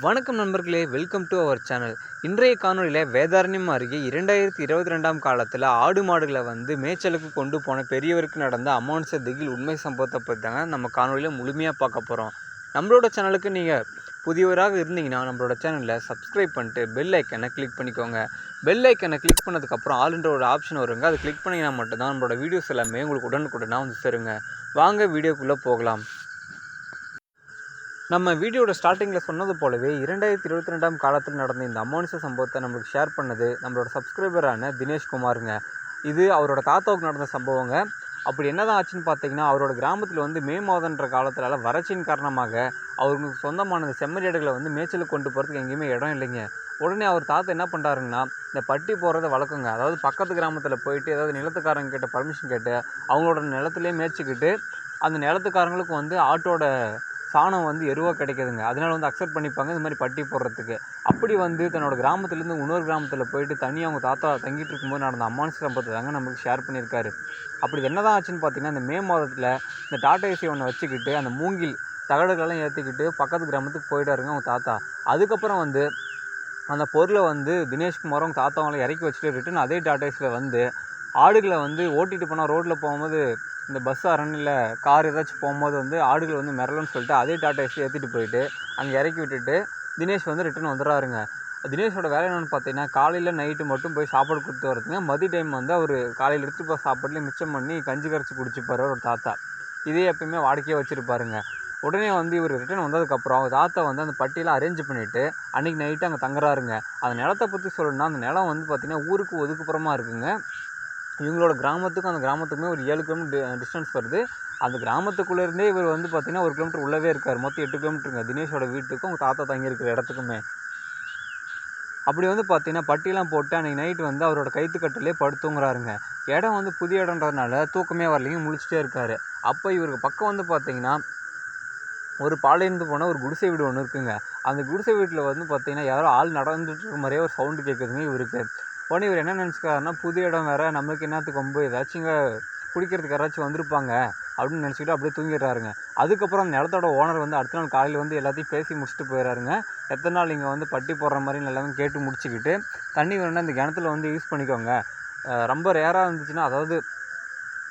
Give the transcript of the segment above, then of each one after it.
வணக்கம் நண்பர்களே welcome to our channel இன்றைய காணொலியில் வேதாரண்யம் அருகே இரண்டாயிரத்தி இருபத்தி ரெண்டாம் காலத்தில் ஆடு மாடுகளை வந்து மேய்ச்சலுக்கு கொண்டு போன பெரியவருக்கு நடந்த அமானுஷ திகில் உண்மை சம்பவத்தை பற்றி தாங்க நம்ம காணொலியில் முழுமையாக பார்க்க போகிறோம் நம்மளோட சேனலுக்கு நீங்கள் புதியவராக இருந்தீங்கன்னா நம்மளோட சேனலில் சப்ஸ்கிரைப் பண்ணிட்டு பெல் ஐக்கனை கிளிக் பண்ணிக்கோங்க. பெல் ஐக்கனை கிளிக் பண்ணதுக்கப்புறம் ஆளுன்ற ஒரு ஆப்ஷன் வருங்க. அதை கிளிக் பண்ணிங்கன்னா மட்டும்தான் நம்மளோட வீடியோஸ் எல்லாமே உங்களுக்கு உடனுக்குடனாக வந்து சேருங்க. வாங்க வீடியோக்குள்ளே போகலாம். நம்ம வீடியோட ஸ்டார்டிங்கில் சொன்னது போலவே இரண்டாயிரத்தி இருபத்தி ரெண்டாம் காலத்தில் நடந்த இந்த அமோனிச சம்பவத்தை நம்மளுக்கு ஷேர் பண்ணது நம்மளோட சப்ஸ்கிரைபரான தினேஷ் குமாருங்க. இது அவரோட தாத்தாவுக்கு நடந்த சம்பவங்க. அப்படி என்னதான் ஆச்சுன்னு பார்த்தீங்கன்னா அவரோட கிராமத்தில் வந்து மே மாதன்ற காலத்தில் வறட்சியின் காரணமாக அவருக்கு சொந்தமான இந்த செம்மறியாடுகளை வந்து மேய்ச்சலுக்கு கொண்டு போகிறதுக்கு எங்கேயுமே இடம் இல்லைங்க. உடனே அவர் தாத்தா என்ன பண்ணுறாருங்கன்னா இந்த பட்டி போகிறத வழக்கங்க அதாவது பக்கத்து கிராமத்தில் போயிட்டு ஏதாவது நிலத்துக்காரங்க கிட்ட பர்மிஷன் கேட்டு அவங்களோட நிலத்துலேயே மேய்ச்சிக்கிட்டு அந்த நிலத்துக்காரங்களுக்கு வந்து ஆட்டோட சாணம் வந்து எருவாக கிடைக்குதுங்க. அதனால வந்து அக்செப்ட் பண்ணிப்பாங்க. இந்த மாதிரி பட்டி போடுறதுக்கு. அப்படி வந்து தன்னோட கிராமத்துலேருந்து இன்னொரு கிராமத்தில் போயிட்டு தனியாக அவங்க தாத்தா தங்கிட்டு இருக்கும்போது நடந்த அம்மானு சம்பவத்தை தாங்க நம்மளுக்கு ஷேர் பண்ணியிருக்காரு. அப்படி என்னதான் ஆச்சுன்னு பார்த்தீங்கன்னா இந்த மே மாதத்தில் இந்த டாட்டா ஏசி ஒன்று வச்சுக்கிட்டு அந்த மூங்கில் தகடுகளெல்லாம் ஏற்றிக்கிட்டு பக்கத்து கிராமத்துக்கு போயிட்டாருங்க அவங்க தாத்தா. அதுக்கப்புறம் வந்து அந்த பொருளை வந்து தினேஷ்குமாரும் அவங்க தாத்தாவங்களை இறக்கி வச்சுட்டு ரிட்டன் அதே டாட்டா ஏசியில் வந்து ஆடுகளை வந்து ஓட்டிகிட்டு போனால் ரோட்டில் போகும்போது இந்த பஸ் அரண் இல்லை கார் ஏதாச்சும் போகும்போது வந்து ஆடுகள் வந்து மிரளுன்னு சொல்லிட்டு அதே டாட்டா ஏசி ஏற்றிட்டு போயிட்டு அங்கே இறக்கி விட்டுட்டு தினேஷ் வந்து ரிட்டன் வந்துடுறாருங்க. தினேஷோட வேலை என்னென்னு பார்த்தீங்கன்னா காலையில் நைட்டு மட்டும் போய் சாப்பாடு கொடுத்து வரதுங்க மதிய டைம் வந்து அவர் காலையில் எடுத்துகிட்டு போகிற சாப்பாடுலேயே மிச்சம் பண்ணி கஞ்சி கரைச்சி குடிச்சுப்பார் ஒரு தாத்தா. இதே எப்பயுமே வாடிக்கையாக வச்சுருப்பாருங்க. உடனே வந்து இவர் ரிட்டர்ன் வந்ததுக்கப்புறம் அவங்க தாத்தா வந்து அந்த பட்டியெல்லாம் அரேஞ்ச் பண்ணிவிட்டு அன்றைக்கி நைட்டு அங்கே தங்குறாருங்க. அந்த நிலத்தை பற்றி சொல்லணும்னா அந்த நிலம் வந்து பார்த்திங்கன்னா ஊருக்கு ஒதுக்குப்புறமா இருக்குங்க. இவங்களோட கிராமத்துக்கும் அந்த கிராமத்துக்குமே ஒரு ஏழு கிலோமீட்டர் டிஸ்டன்ஸ் வருது. அந்த கிராமத்துக்குள்ளேருந்தே இவர் வந்து பார்த்திங்கன்னா ஒரு கிலோமீட்டர் உள்ளவே இருக்கார். மொத்தம் எட்டு கிலோமீட்டருங்க தினேஷோட வீட்டுக்கும் அவங்க தாத்தா தங்கியிருக்கிற இடத்துக்குமே. அப்படி வந்து பார்த்தீங்கன்னா பட்டியெல்லாம் போட்டு அன்றைக்கி நைட்டு வந்து அவரோட கைத்துக்கட்டிலே படுத்துங்கிறாருங்க இடம் வந்து புதிய இடம்ன்றதுனால தூக்கமே வரலைங்க. முழிச்சிட்டே இருக்கார். அப்போ இவருக்கு பக்கம் வந்து பார்த்தீங்கன்னா ஒரு பாலையிருந்து போனால் ஒரு குடிசை வீடு ஒன்று இருக்குங்க. அந்த குடிசை வீட்டில் வந்து பார்த்தீங்கன்னா யாரோ ஆள் நடந்துட்டு இருக்க மாதிரியே ஒரு சவுண்டு கேட்குதுங்க இவருக்கு. உடனே இவர் என்ன நினச்சிக்காருன்னா புது இடம் வேறு நம்மளுக்கு என்னத்துக்கு கொம்பு? ஏதாச்சும் இங்கே குடிக்கிறதுக்கு யாராச்சும் வந்திருப்பாங்க அப்படின்னு நினச்சிக்கிட்டு அப்படியே தூங்கிடுறாருங்க. அதுக்கப்புறம் அந்த இடத்தோட ஓனர் வந்து அடுத்த நாள் காலையில் வந்து எல்லாத்தையும் பேசி முடிச்சுட்டு போயிடுறாருங்க. எத்தனை நாள் இங்கே வந்து பட்டி போடுற மாதிரி எல்லாமே கேட்டு முடிச்சுக்கிட்டு தண்ணி வேணுன்னா இந்த கிணத்துல வந்து யூஸ் பண்ணிக்கோங்க. ரொம்ப ரேராக இருந்துச்சுன்னா அதாவது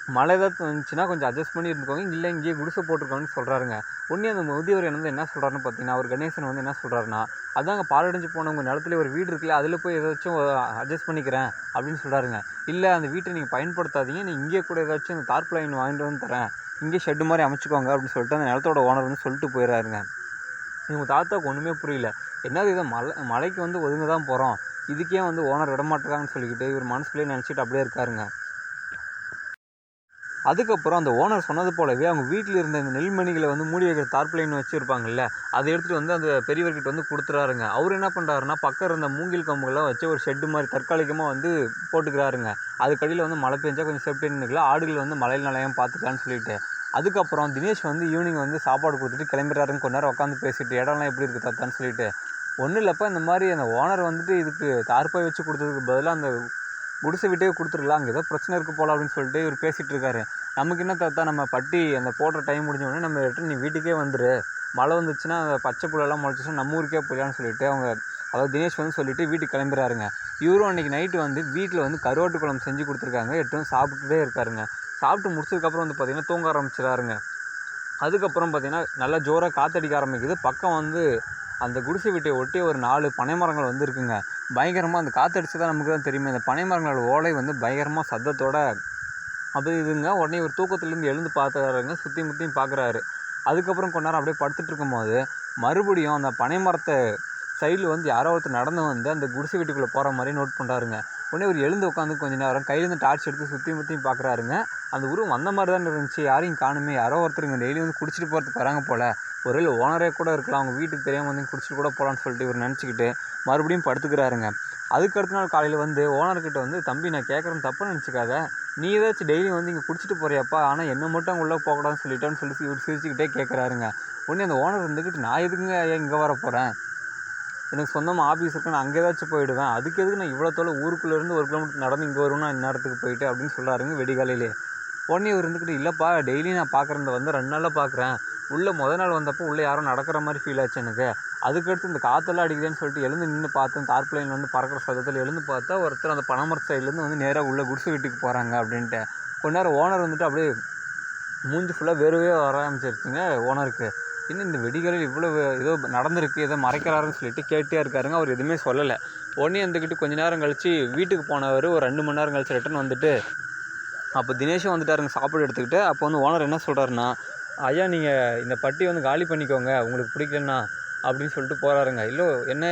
மழை ஏதாவது வந்துச்சுன்னா கொஞ்சம் அட்ஜஸ்ட் பண்ணி இருந்துக்கோங்க. இல்லை இங்கேயே குடிசை போட்டிருக்கோன்னு சொல்கிறாருங்க உடனே அந்த முதியவர் வந்து என்ன சொல்கிறாருன்னு பார்த்தீங்கன்னா அவர் கணேசன் வந்து என்ன சொல்கிறாருன்னா அதாங்க பாலடைஞ்சு போனவங்க நிலத்துல ஒரு வீடு இருக்குல்ல அதில் போய் ஏதாச்சும் அட்ஜஸ்ட் பண்ணிக்கிறேன் அப்படின்னு சொல்கிறாருங்க இல்லை அந்த வீட்டை நீங்கள் பயன்படுத்தாதீங்க. நீ இங்கே கூட ஏதாச்சும் அந்த தார்ப்பு லைன் வாங்கிட்டு வந்து தரேன். இங்கே ஷெட்டு மாதிரி அமைச்சுக்கோங்க அப்படின்னு சொல்லிட்டு அந்த நிலத்தோட ஓனர் வந்து சொல்லிட்டு போயிடுறாருங்க இவங்க தாத்தாவுக்கு ஒன்றுமே புரியல. என்னது இதை? மலை மலைக்கு வந்து ஒதுங்க தான் போகிறோம் இதுக்கே வந்து ஓனர் விடமாட்டுறாங்கன்னு சொல்லிக்கிட்டு இவர் மனசுக்குள்ளேயே நினச்சிட்டு அப்படியே இருக்காருங்க. அதுக்கப்புறம் அந்த ஓனர் சொன்னது போலவே அவங்க வீட்டில் இருந்த இந்த நெல்மணிகளை வந்து மூடி வைக்கிற தார்பிளைன் வச்சுருப்பாங்கல்ல அதை எடுத்துகிட்டு வந்து அந்த பெரியவர்கிட்ட வந்து கொடுத்துறாருங்க. அவர் என்ன பண்ணுறாருன்னா பக்கம் இருந்த மூங்கில் கம்புகள்லாம் வச்சு ஒரு ஷெட்டு மாதிரி தற்காலிகமாக வந்து போட்டுக்கிறாருங்க. அதுக்கடியில் வந்து மழை பெஞ்சா கொஞ்சம் சேஃப்டி நிற்கல ஆடுகள் வந்து மழையில் நிலையம் பார்த்துக்கலான்னு சொல்லிட்டு. அதுக்கப்புறம் தினேஷ் வந்து ஈவினிங் வந்து சாப்பாடு கொடுத்துட்டு கிளம்பிடுறாருன்னு கொஞ்ச நேரம் உட்காந்து பேசிட்டு இடம்லாம் எப்படி இருக்குது தாத்தான்னு சொல்லிட்டு. ஒன்றும் இல்லைப்பா இந்த மாதிரி அந்த ஓனர் வந்துட்டு இதுக்கு தார்பாய் வச்சு கொடுத்ததுக்கு பதிலாக அந்த குடிசை விட்டே கொடுத்துருக்கலாம் அங்கே ஏதோ பிரச்சனை இருக்குது போல அப்படின்னு சொல்லிட்டு இவர் பேசிகிட்டு இருக்காரு. நமக்கு என்ன தாத்தா நம்ம பட்டி அந்த போடுற டைம் முடிஞ்ச உடனே நம்ம ரிட்டர்ன் நீ வீட்டுக்கே வந்துரு. மழை வந்துச்சுன்னா அந்த பச்சை புல்லெல்லாம் முளைச்சிச்சுன்னா நம்ம ஊருக்கே போயிடலான்னு சொல்லிட்டு அவங்க அதாவது தினேஷ் வந்து சொல்லிட்டு வீட்டுக்கு கிளம்புறாருங்க இவரும் அன்றைக்கி நைட்டு வந்து வீட்டில் வந்து கருவாட்டு குழம்பு செஞ்சு கொடுத்துருக்காங்க. எட்டும் சாப்பிட்டுட்டே இருக்காருங்க. சாப்பிட்டு முடிச்சதுக்கப்புறம் வந்து பார்த்திங்கன்னா தூங்க ஆரம்பிச்சிடாருங்க அதுக்கப்புறம் பார்த்திங்கன்னா நல்லா ஜோராக காற்றடிக்க ஆரம்பிக்குது. பக்கம் வந்து அந்த குடிசை வீட்டை ஒட்டி ஒரு நாலு பனை மரங்கள் வந்து இருக்குங்க. பயங்கரமாக அந்த காற்றடிச்சு தான் நமக்கு தான் தெரியுமே. அந்த பனை மரங்களோட ஓலை வந்து பயங்கரமாக சத்தத்தோட அது இதுங்க. உடனே ஒரு தூக்கத்துலேருந்து எழுந்து பார்த்துறாருங்க சுற்றி முற்றியும் பார்க்குறாரு. அதுக்கப்புறம் கொஞ்ச நேரம் அப்படியே படுத்துட்டு இருக்கும்போது மறுபடியும் அந்த பனை மரத்தை சைடில் வந்து யாரோ ஒருத்தர் நடந்து வந்து அந்த குடிசை வீட்டுக்குள்ளே போகிற மாதிரி நோட் பண்ணுறாருங்க உடனே ஒரு எழுந்து உட்காந்து கொஞ்ச நேரம் கையிலேருந்து டார்ச் எடுத்து சுற்றி முற்றியும் பார்க்குறாருங்க. அந்த உருவம் வந்த மாதிரி தான் இருந்துச்சு. யாரையும் காணுமே. யாரோ ஒருத்தருங்க டெய்லி வந்து குடிச்சிட்டு போகிறதுக்கு வராங்க போல். ஒரு ஓனரே கூட இருக்கலாம். அவங்க வீட்டுக்கு தெரியாமல் வந்து குடிச்சிட்டு கூட போகலான்னு சொல்லிட்டு இவர் நினச்சிக்கிட்டு மறுபடியும் படுத்துக்கிறாருங்க. அதுக்கு அடுத்த நாள் காலையில் வந்து ஓனர்கிட்ட வந்து தம்பி நான் கேட்குறேன் தப்பு நினச்சிக்காத. நீ ஏதாச்சும் டெய்லியும் வந்து இங்கே குடிச்சிட்டு போறியாப்பா. ஆனால் என்ன மட்டும் அங்கே உள்ளே போகக்கூடாதுன்னு சொல்லிட்டேன்னு சொல்லி இவர் சிரிச்சுக்கிட்டே கேட்குறாருங்க உடனே அந்த ஓனர் இருந்துக்கிட்டு நான் எதுக்குங்க இங்கே வர போகிறேன் எனக்கு சொந்தமாக ஆஃபீஸ் இருக்கு நான் அங்கே ஏதாச்சும் போயிடுவேன். அதுக்கு எதுக்கு நான் இவ்வளோ தொலை ஊருக்குள்ளேருந்து ஒரு கிலோமீட்டர் நடந்து இங்கே வருவேன் நான் இந்நேரத்துக்கு போயிட்டு அப்படின்னு சொல்கிறாருங்க வெடிகாலையிலே. உடனே இவர் இருந்துக்கிட்டு இல்லைப்பா டெய்லி நான் பார்க்குறத வந்து ரெண்டு நாளில் பார்க்குறேன் உள்ளே முத நாள் வந்தப்போ உள்ளே யாரும் நடக்கிற மாதிரி ஃபீல் ஆச்சு எனக்கு. அதுக்கடுத்து இந்த காற்றெல்லாம் அடிக்குதுன்னு சொல்லிட்டு எழுந்து நின்று பார்த்தேன். தார்ப்ளைன் வந்து பறக்கிற சத்தத்தில் எழுந்து பார்த்தா ஒருத்தர் அந்த பனமரத்து சைட்லேருந்து வந்து நேராக உள்ளே குடிசை வீட்டுக்கு போகிறாங்க அப்படின்ட்டு. கொஞ்ச நேரம் ஓனர் வந்துட்டு அப்படியே மூஞ்சி ஃபுல்லாக வேர்வையே வர ஆரம்பிச்சிருச்சுங்க ஓனருக்கு இன்னும் இந்த வெடிகளில் இவ்வளோ ஏதோ நடந்திருக்கு ஏதோ மறைக்கிறாருன்னு சொல்லிட்டு கேட்டே இருக்காருங்க. அவர் எதுவுமே சொல்லலை. உடனே வந்துக்கிட்டு கொஞ்ச நேரம் கழித்து வீட்டுக்கு போனவர் ஒரு ரெண்டு மணி நேரம் கழிச்சு ரிட்டன் வந்துட்டு அப்போ தினேஷும் வந்துட்டாருங்க சாப்பாடு எடுத்துக்கிட்டு. அப்போ வந்து ஓனர் என்ன சொல்கிறாருன்னா ஐயா நீங்கள் இந்த பட்டி வந்து காலி பண்ணிக்கோங்க. உங்களுக்கு பிடிக்கலன்னா அப்படின்னு சொல்லிட்டு போகிறாருங்க இல்லை என்ன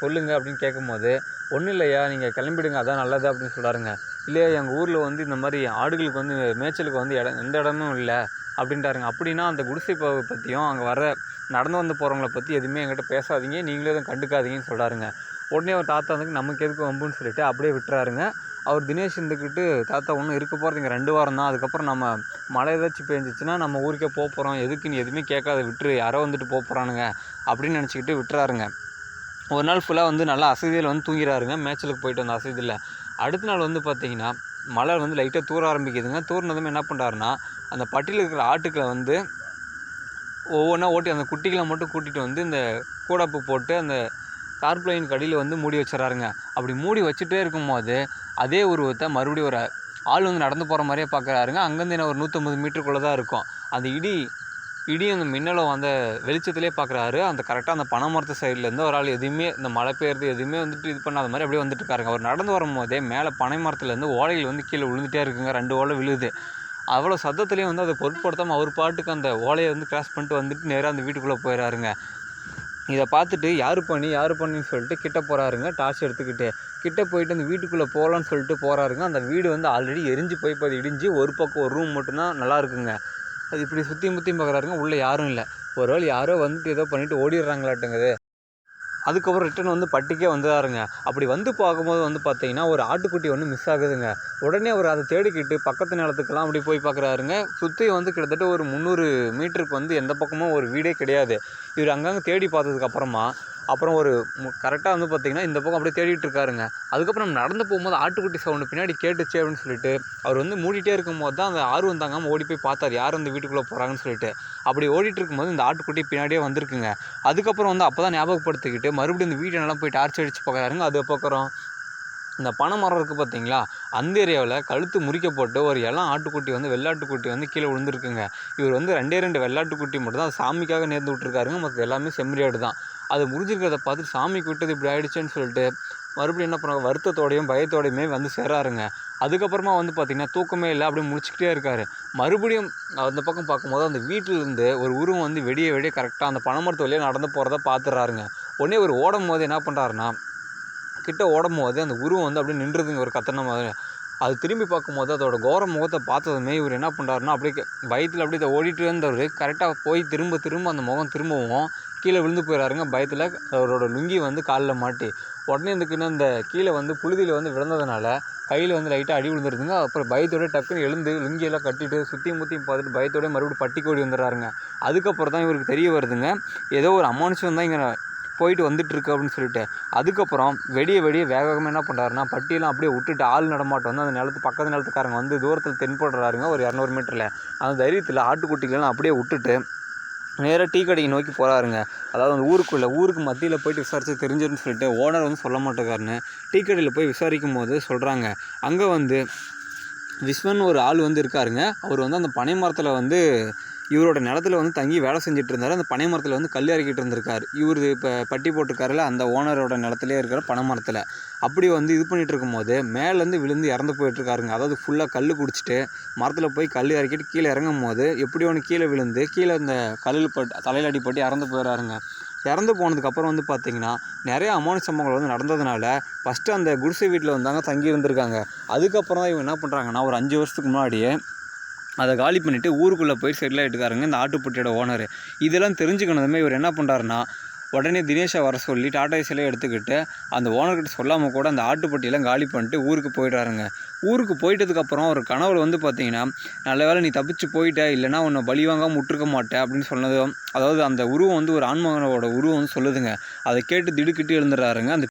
சொல்லுங்கள் அப்படின்னு கேட்கும்போது ஒன்றும் இல்லையா நீங்கள் கிளம்பிடுங்க அதான் நல்லது அப்படின்னு சொல்கிறாருங்க இல்லையா எங்கள் ஊரில் வந்து இந்த மாதிரி ஆடுகளுக்கு வந்து மேய்ச்சலுக்கு வந்து இடம் எந்த இடமும் இல்லை அப்படின்ட்டாருங்க அப்படின்னா அந்த குடிசை ப பற்றியும் அங்கே வர நடந்து வந்து போகிறவங்கள பற்றி எதுவுமே என்கிட்ட பேசாதீங்க நீங்களே எதுவும் கண்டுக்காதீங்கன்னு சொல்கிறாருங்க உடனே ஒரு தாத்தா வந்து நமக்கு எதுக்கு வம்புன்னு சொல்லிட்டு அப்படியே விட்டுறாருங்க. அவர் தினேஷ் இருந்துக்கிட்டு தாத்தா ஒன்றும் இருக்க போகிறது இங்கே ரெண்டு வாரம் தான். அதுக்கப்புறம் நம்ம மழை ஏதாச்சும் பெஞ்சிச்சுன்னா நம்ம ஊருக்கே போக போகிறோம் எதுக்கு நீ எதுவுமே கேட்காத விட்டுரு. யாரோ வந்துட்டு போக போகிறானுங்க அப்படின்னு நினச்சிக்கிட்டு விட்டுறாருங்க. ஒரு நாள் ஃபுல்லாக வந்து நல்லா அசதியில் வந்து தூங்கிறாருங்க. மேட்சலுக்கு போயிட்டு வந்த அசதியில். அடுத்த நாள் வந்து பார்த்தீங்கன்னா மழை வந்து லைட்டாக தூர ஆரம்பிக்குதுங்க. தூர்னதுமே என்ன பண்ணுறாருன்னா அந்த பட்டியில் இருக்கிற ஆட்டுக்களை வந்து ஒவ்வொன்றா ஓட்டி அந்த குட்டிகளை மட்டும் கூட்டிகிட்டு வந்து இந்த கூடப்பு போட்டு அந்த டார்ப்ளைன் கடியில் வந்து மூடி வச்சிடறாருங்க. அப்படி மூடி வச்சுட்டே இருக்கும்போது அதே உருவத்தை மறுபடியும் ஒரு ஆள் வந்து நடந்து போகிற மாதிரியே பார்க்குறாருங்க அங்கேருந்து என்ன ஒரு நூற்றம்பது மீட்டருக்குள்ளே தான் இருக்கும். அந்த இடி இடி அந்த மின்னலும் அந்த வெளிச்சத்திலே பார்க்குறாரு அந்த கரெக்டாக அந்த பனைமரத்து சைட்லேருந்து ஒரு ஆள் எதுவுமே இந்த மழை பெய்யுறது எதுவுமே வந்துட்டு இது பண்ணாத மாதிரி அப்படியே வந்துட்டு இருக்காருங்க. அவர் நடந்து வரும்போதே மேலே பனை மரத்துலேருந்து ஓலைகள் வந்து கீழே விழுந்துட்டே இருக்குங்க. ரெண்டு ஓலை விழுது. அவ்வளோ சத்தத்துலேயும் வந்து அதை பொருட்படுத்தாமல் அவர் பாட்டுக்கு அந்த ஓலையை வந்து கிராஸ் பண்ணிட்டு வந்துட்டு நேராக அந்த வீட்டுக்குள்ளே போயிடறாருங்க இதை பார்த்துட்டு யார் பண்ணி? யார் பண்ணின்னு சொல்லிட்டு கிட்ட போகிறாருங்க டார்ச் எடுத்துக்கிட்டு கிட்ட போயிட்டு அந்த வீட்டுக்குள்ளே போகலான்னு சொல்லிட்டு போகிறாருங்க அந்த வீடு வந்து ஆல்ரெடி எரிஞ்சு போய் அது இடிஞ்சு ஒரு பக்கம் ஒரு ரூம் மட்டும்தான் நல்லா இருக்குங்க. அது இப்படி சுற்றி முற்றி பார்க்குறாருங்க உள்ளே யாரும் இல்லை. ஒரு வேளை யாரோ வந்துட்டு ஏதோ பண்ணிவிட்டு ஓடிடுறாங்களாட்டுங்குது. அதுக்கப்புறம் ரிட்டன் வந்து பட்டிக்கே வந்துடாருங்க அப்படி வந்து பார்க்கும்போது வந்து பார்த்தீங்கன்னா ஒரு ஆட்டுக்குட்டி ஒன்று மிஸ் ஆகுதுங்க. உடனே அவர் அதை தேடிக்கிட்டு பக்கத்து நிலத்துக்கெல்லாம் அப்படி போய் பார்க்குறாருங்க. சுற்றி வந்து கிட்டத்தட்ட ஒரு முந்நூறு மீட்டருக்கு வந்து எந்த பக்கமும் ஒரு வீடே கிடையாது. இவர் அங்கங்கே தேடி பார்த்ததுக்கப்புறமா அப்புறம் ஒரு கரெக்டாக வந்து பார்த்திங்கன்னா இந்த பக்கம் அப்படியே தேடிட்டு இருக்காருங்க. அதுக்கப்புறம் நடந்து போகும்போது ஆட்டுக்குட்டி சவுண்டு பின்னாடி கேட்டுச்சு அப்படின்னு சொல்லிட்டு அவர் வந்து மூடிட்டே இருக்கும்போது தான் அந்த ஆர்வம் தாங்காமல் ஓடி போய் பார்த்தார். யார் அந்த வீட்டுக்குள்ளே போகிறாங்கன்னு சொல்லிட்டு. அப்படி ஓடிட்டு இருக்கும்போது இந்த ஆட்டுக்குட்டி பின்னாடியே வந்திருக்குங்க. அதுக்கப்புறம் வந்து அப்போ தான் ஞாபகப்படுத்திக்கிட்டு மறுபடியும் இந்த வீட்டை போய் டார்ச் அடிச்சு பார்க்குறாருங்க. அதுக்கப்புறம் இந்த பனை மரம் இருக்குது பார்த்தீங்களா அந்த ஏரியாவில் கழுத்து முறிக்கப்பட்டு ஒரு இளம் ஆட்டுக்குட்டி வந்து வெள்ளாட்டுக்குட்டி வந்து கீழே விழுந்துருக்குங்க. இவர் வந்து ரெண்டே ரெண்டு வெள்ளாட்டுக்குட்டி மட்டும் தான் சாமிக்காக நேர்ந்து விட்டுருக்காருங்க. மற்ற எல்லாமே செம்மறியாடு தான் அது முடிஞ்சிருக்கிறத பார்த்து சாமிக்கு விட்டது இப்படி ஆகிடுச்சேன்னு சொல்லிட்டு மறுபடியும் என்ன பண்ணுறாங்க வருத்தத்தோடையும் பயத்தோடையுமே வந்து சேராருங்க. அதுக்கப்புறமா வந்து பார்த்திங்கன்னா தூக்கமே இல்லை அப்படியே முடிச்சுக்கிட்டே இருக்காரு. மறுபடியும் அந்த பக்கம் பார்க்கும்போது அந்த வீட்டிலேருந்து ஒரு உருவம் வந்து வெடிய வெடிய கரெக்டாக அந்த பனைமரத்து வழியாக நடந்து போகிறத பார்த்துறாருங்க. உடனே ஒரு ஓடும் போது என்ன பண்ணுறாருன்னா கிட்ட ஓடும் போது அந்த உருவம் வந்து அப்படியே நின்றுதுங்க ஒரு கத்தன மாதிரி. அது திரும்பி பார்க்கும்போது அதோட கோர முகத்தை பார்த்ததுமே இவர் என்ன பண்ணுறாருன்னா அப்படியே பயத்தில் அப்படியே ஓடிட்டு இருந்தவர் கரெக்டாக போய் திரும்ப திரும்ப அந்த முகம் திரும்பவும் கீழே விழுந்து போயிடுறாருங்க பயத்தில் அவரோட லுங்கி வந்து காலில் மாட்டி. உடனே இருந்துக்குன்னு அந்த கீழே வந்து புழுதியில் வந்து விழுந்ததுனால கையில் வந்து லைட்டாக அடி விழுந்துருதுங்க. அப்புறம் பயத்தோட டக்குன்னு எழுந்து லுங்கியெல்லாம் கட்டிட்டு சுற்றி முற்றியும் பார்த்துட்டு பயத்தோட மறுபடியும் பட்டி கோடி வந்துடுறாருங்க அதுக்கப்புறம் தான் இவருக்கு தெரிய வருதுங்க. ஏதோ ஒரு அமானுஷம் தான் இங்கே போயிட்டு வந்துட்டுருக்கு அப்படின்னு சொல்லிட்டு. அதுக்கப்புறம் வெடிய வெடிய வேக வேகமாக என்ன பண்ணுறாருன்னா பட்டியெல்லாம் அப்படியே விட்டுட்டு ஆள் நடமாட்டம் வந்து அந்த நிலத்து பக்கத்து நிலத்துக்காரங்க வந்து தூரத்தில் தென்படுறாருங்க ஒரு இரநூறு மீட்டரில். அந்த தைரியத்தில் ஆட்டுக்குட்டிகளெல்லாம் அப்படியே விட்டுட்டு நேராக டீ கடைக்கு நோக்கி போகிறாருங்க அதாவது அந்த ஊருக்குள்ளே ஊருக்கு மத்தியில் போயிட்டு விசாரிச்சு தெரிஞ்சிருன்னு சொல்லிட்டு ஓனர் வந்து சொல்ல மாட்டேக்காருன்னு டீ கடையில் போய் விசாரிக்கும் போது சொல்கிறாங்க அங்கே வந்து விஸ்வன் ஒரு ஆள் வந்து இருக்காருங்க. அவர் வந்து அந்த பனை மரத்தில் வந்து இவரோட நிலத்துல வந்து தங்கி வேலை செஞ்சுட்டு இருந்தார். அந்த பனை மரத்தில் வந்து கல் இறக்கிட்டு இருந்திருக்காரு. இவர் இப்போ பட்டி போட்டிருக்காருல அந்த ஓனரோட நிலத்திலே இருக்கிற பனை மரத்தில். அப்படி வந்து இது பண்ணிட்டு இருக்கும்போது மேலேருந்து விழுந்து இறந்து போயிட்டுருக்காருங்க. அதாவது ஃபுல்லாக கல் குடிச்சிட்டு மரத்தில் போய் கல் இறக்கிட்டு கீழே இறங்கும் போது எப்படி ஒன்று கீழே விழுந்து கீழே இந்த கல்லில் பட்டு தலையில் அடிப்பட்டு இறந்து போயிடறாருங்க இறந்து போனதுக்கப்புறம் வந்து பார்த்தீங்கன்னா நிறைய அமானுஷ சம்பவங்கள் வந்து நடந்ததுனால ஃபஸ்ட்டு அந்த குடிசை வீட்டில் வந்தாங்க தங்கி இருந்திருக்காங்க. அதுக்கப்புறம் தான் இவங்க என்ன பண்ணுறாங்கன்னா ஒரு அஞ்சு வருஷத்துக்கு முன்னாடியே அதை காலி பண்ணிவிட்டு ஊருக்குள்ளே போய் செட்டில் ஆகிட்டுக்காருங்க இந்த ஆட்டுப்பட்டியோட ஓனர். இதெல்லாம் தெரிஞ்சுக்கணுமே இவர் என்ன பண்ணுறாருன்னா உடனே தினேஷை வர சொல்லி டாடா ஏசிலே எடுத்துக்கிட்டு அந்த ஓனர்கிட்ட சொல்லாமல் கூட அந்த ஆட்டுப்பட்டியெல்லாம் காலி பண்ணிட்டு ஊருக்கு போயிடுறாருங்க. ஊருக்கு போயிட்டதுக்கப்புறம் ஒரு கனவுல வந்து பார்த்தீங்கன்னா நல்ல வேளை நீ தப்பிச்சு போயிட்ட இல்லைன்னா உன்னை பலி வாங்காமல் விட்டுருக்க மாட்டேன் அப்படின்னு சொன்னதும் அதாவது அந்த உருவம் வந்து ஒரு ஆன்மகனோட உருவம் வந்து சொல்லுதுங்க. அதை கேட்டு திடுக்கிட்டு எழுந்துடுறாருங்க. அந்த